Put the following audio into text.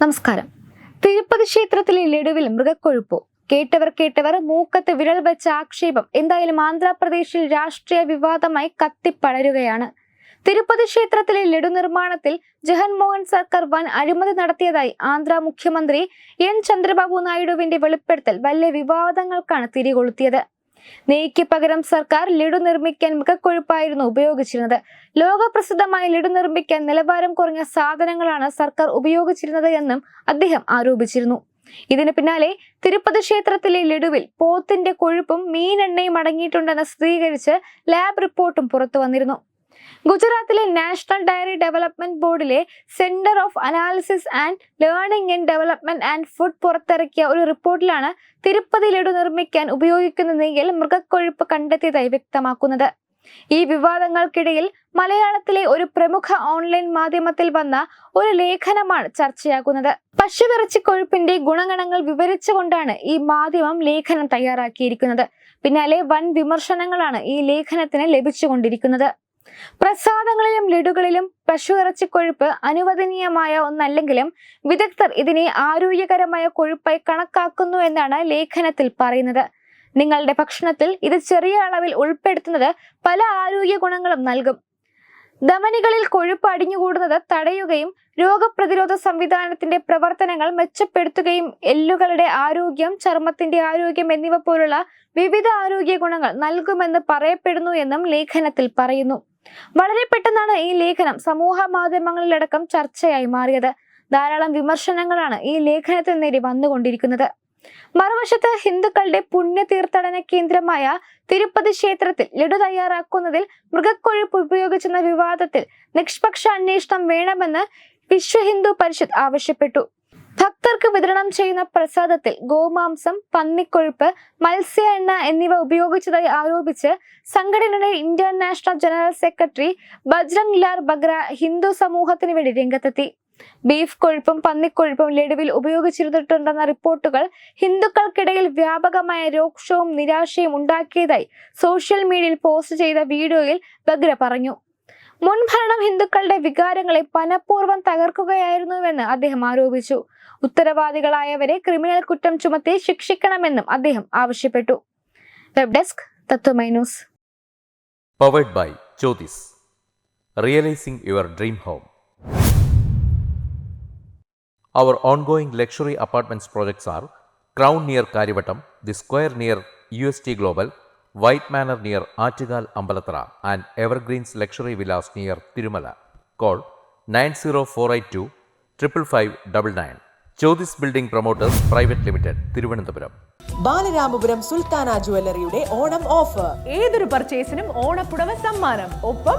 നമസ്കാരം. തിരുപ്പതി ക്ഷേത്രത്തിലെ ലഡുവിൽ മൃഗക്കൊഴുപ്പോ? കേട്ടവർ കേട്ടവർ മൂക്കത്ത് വിരൽ വെച്ച ആക്ഷേപം എന്തായാലും ആന്ധ്രാപ്രദേശിൽ രാഷ്ട്രീയ വിവാദമായി കത്തിപ്പടരുകയാണ്. തിരുപ്പതി ക്ഷേത്രത്തിലെ ലഡു നിർമ്മാണത്തിൽ ജഗൻമോഹൻ സർക്കാർ വൻ അഴിമതി നടത്തിയതായി ആന്ധ്ര മുഖ്യമന്ത്രി എൻ ചന്ദ്രബാബു നായിഡുവിന്റെ വെളിപ്പെടുത്തൽ വലിയ വിവാദങ്ങൾക്കാണ് തിരികൊളുത്തിയത്. നെയ്ക്ക് പകരം സർക്കാർ ലഡു നിർമ്മിക്കാൻ മികക്കൊഴുപ്പായിരുന്നു ഉപയോഗിച്ചിരുന്നത്. ലോകപ്രസിദ്ധമായ ലഡു നിർമ്മിക്കാൻ നിലവാരം കുറഞ്ഞ സാധനങ്ങളാണ് സർക്കാർ ഉപയോഗിച്ചിരുന്നത് എന്നും അദ്ദേഹം ആരോപിച്ചിരുന്നു. ഇതിന് പിന്നാലെ തിരുപ്പതി ക്ഷേത്രത്തിലെ ലഡുവിൽ പോത്തിന്റെ കൊഴുപ്പും മീനെണ്ണയും അടങ്ങിയിട്ടുണ്ടെന്ന് സ്ഥിരീകരിച്ച് ലാബ് റിപ്പോർട്ടും പുറത്തു വന്നിരുന്നു. ഗുജറാത്തിലെ national dairy development board centre of analysis and learning and development and food പുറത്തിറക്കിയ ഒരു റിപ്പോർട്ടിലാണ് തിരുപ്പതി ലഡു നിർമ്മിക്കാൻ ഉപയോഗിക്കുന്ന നെയ്യിൽ മൃഗക്കൊഴുപ്പ് കണ്ടെത്തിയതായി വ്യക്തമാക്കുന്നത്. ഈ വിവാദങ്ങൾക്കിടയിൽ മലയാളത്തിലെ ഒരു പ്രമുഖ ഓൺലൈൻ മാധ്യമത്തിൽ വന്ന ഒരു ലേഖനമാണ് ചർച്ചയാകുന്നത്. പശുവിറച്ചി കൊഴുപ്പിന്റെ ഗുണഗണങ്ങൾ വിവരിച്ചുകൊണ്ടാണ് ഈ മാധ്യമം ലേഖനം തയ്യാറാക്കിയിരിക്കുന്നത്. പിന്നാലെ വൻ വിമർശനങ്ങളാണ് ഈ ലേഖനത്തിന് ലഭിച്ചുകൊണ്ടിരിക്കുന്നത്. പ്രസാദങ്ങളിലും ലഡുകളിലും പശുവിറച്ചി കൊഴുപ്പ് അനുവദനീയമായ ഒന്നല്ലെങ്കിലും വിദഗ്ധർ ഇതിനെ ആരോഗ്യകരമായ കൊഴുപ്പായി കണക്കാക്കുന്നു എന്നാണ് ലേഖനത്തിൽ പറയുന്നത്. നിങ്ങളുടെ ഭക്ഷണത്തിൽ ഇത് ചെറിയ അളവിൽ ഉൾപ്പെടുത്തുന്നത് പല ആരോഗ്യ ഗുണങ്ങളും നൽകും. ധമനികളിൽ കൊഴുപ്പ് അടിഞ്ഞുകൂടുന്നത് തടയുകയും രോഗപ്രതിരോധ സംവിധാനത്തിന്റെ പ്രവർത്തനങ്ങൾ മെച്ചപ്പെടുത്തുകയും എല്ലുകളുടെ ആരോഗ്യം ചർമ്മത്തിന്റെ ആരോഗ്യം എന്നിവ പോലുള്ള വിവിധ ആരോഗ്യ ഗുണങ്ങൾ നൽകുമെന്ന് പറയപ്പെടുന്നു എന്നും ലേഖനത്തിൽ പറയുന്നു. വളരെ പെട്ടെന്നാണ് ഈ ലേഖനം സമൂഹ മാധ്യമങ്ങളിലടക്കം ചർച്ചയായി മാറിയത്. ധാരാളം വിമർശനങ്ങളാണ് ഈ ലേഖനത്തിന് നേടി വന്നുകൊണ്ടിരിക്കുന്നത്. മറുവശത്ത് ഹിന്ദുക്കളുടെ പുണ്യ തീർത്ഥാടന കേന്ദ്രമായ തിരുപ്പതി ക്ഷേത്രത്തിൽ ലഡു തയ്യാറാക്കുന്നതിൽ മൃഗക്കൊഴുപ്പ് ഉപയോഗിച്ചെന്ന വിവാദത്തിൽ നിഷ്പക്ഷ അന്വേഷണം വേണമെന്ന് വിശ്വ ഹിന്ദു പരിഷത്ത് ആവശ്യപ്പെട്ടു. ഭക്തർക്ക് വിതരണം ചെയ്യുന്ന പ്രസാദത്തിൽ ഗോമാംസം പന്നിക്കൊഴുപ്പ് മത്സ്യ എണ്ണ എന്നിവ ഉപയോഗിച്ചതായി ആരോപിച്ച് സംഘടനയുടെ international general secretary Bajrang Lal Bagra Hindu സമൂഹത്തിന് വേണ്ടി രംഗത്തെത്തി. ബീഫ് കൊഴുപ്പും പന്നിക്കൊഴുപ്പും ലഡുവിൽ ഉപയോഗിച്ചിരുന്നിട്ടുണ്ടെന്ന റിപ്പോർട്ടുകൾ ഹിന്ദുക്കൾക്കിടയിൽ വ്യാപകമായ രോക്ഷവും നിരാശയും ഉണ്ടാക്കിയതായി സോഷ്യൽ മീഡിയയിൽ പോസ്റ്റ് ചെയ്ത വീഡിയോയിൽ ബഗ്ര പറഞ്ഞു. മുൻ ഭരണം ഹിന്ദുക്കളുടെ വികാരങ്ങളെ മനഃപൂർവം തകർക്കുകയായിരുന്നുവെന്ന് അദ്ദേഹം ആരോപിച്ചു. ഉത്തരവാദികളായവരെ ക്രിമിനൽ കുറ്റം ചുമത്തി ശിക്ഷിക്കണമെന്നും അദ്ദേഹം ആവശ്യപ്പെട്ടു. Web desk തത്വമൈനൂസ് powered by Jyothis realising your dream home our ongoing luxury apartments projects are crown near Kariavattom the square near U S T Crown near Karivattam, The Square near UST Global, White Manor near Achigal Ambalatra, and Evergreens Luxury Villas near Tirumala. Call 90482 55599. Jyotis Building Promoters Private Limited, Thiruvananthapuram. Balaramapuram Sultana ജുവല്ലറിയുടെ Onam offer ഏതൊരു പർച്ചേസിനും ഓണപ്പുടവ സമ്മാനം ഒപ്പം